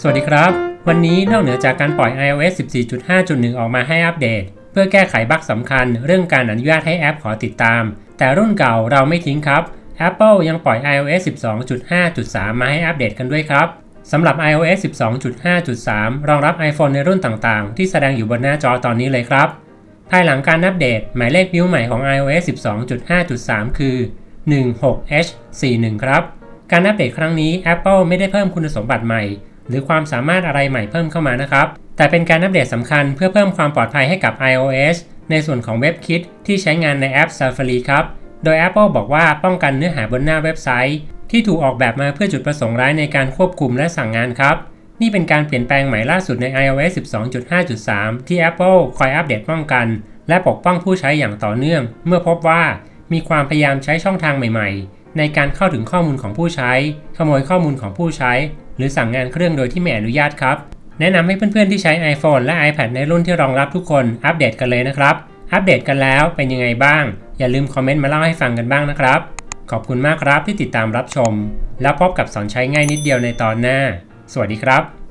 สวัสดีครับ วันนี้นอกเหนือจากการปล่อย iOS 14.5.1 ออกมาให้อัปเดต เพื่อแก้ไขบั๊กสำคัญ เรื่องการอนุญาตให้แอปขอติดตาม แต่รุ่นเก่าเราไม่ทิ้งครับ Apple ยังปล่อย iOS 12.5.3 มาให้อัปเดตกันด้วยครับสำหรับ iOS 12.5.3 รองรับ iPhone ในรุ่นต่างๆ ที่แสดงอยู่บนหน้าจอตอนนี้เลยครับ ภายหลังการอัปเดต หมายเลขบิ้วใหม่ของ iOS 12.5.3 คือ 16H41 ครับ การอัปเดตครั้งนี้ Apple ไม่ได้เพิ่มคุณสมบัติใหม่ หรือความสามารถอะไรใหม่เพิ่มเข้ามานะครับ แต่เป็นการอัปเดตสำคัญเพื่อเพิ่มความปลอดภัยให้กับ iOS ในส่วนของ WebKit ที่ใช้งานในแอป Safari ครับ โดย Apple บอกว่าป้องกันเนื้อหาบนหน้าเว็บไซต์ ที่ถูกออกแบบมาเพื่อจุดประสงค์ร้ายในการควบคุมและสั่งงานครับ นี่เป็นการเปลี่ยนแปลงใหม่ล่าสุดใน iOS 12.5.3 ที่ Apple คอยอัปเดตป้องกัน และปกป้องผู้ใช้อย่างต่อเนื่อง เมื่อพบว่ามีความพยายามใช้ช่องทางใหม่ๆ ในการเข้าถึงข้อมูลของผู้ใช้ ขโมยข้อมูลของผู้ใช้ หรือสั่งงานเครื่องโดยที่ไม่อนุญาตครับ แนะนำให้เพื่อนๆที่ใช้ iPhone และ iPad ในรุ่นที่รองรับทุกคนอัปเดตกันเลยนะครับ อัปเดตกันแล้วเป็นยังไงบ้าง อย่าลืมคอมเมนต์มาเล่าให้ฟังกันบ้างนะครับ ขอบคุณมากครับที่ติดตามรับชม แล้วพบกับสอนใช้ง่ายนิดเดียวในตอนหน้า สวัสดีครับ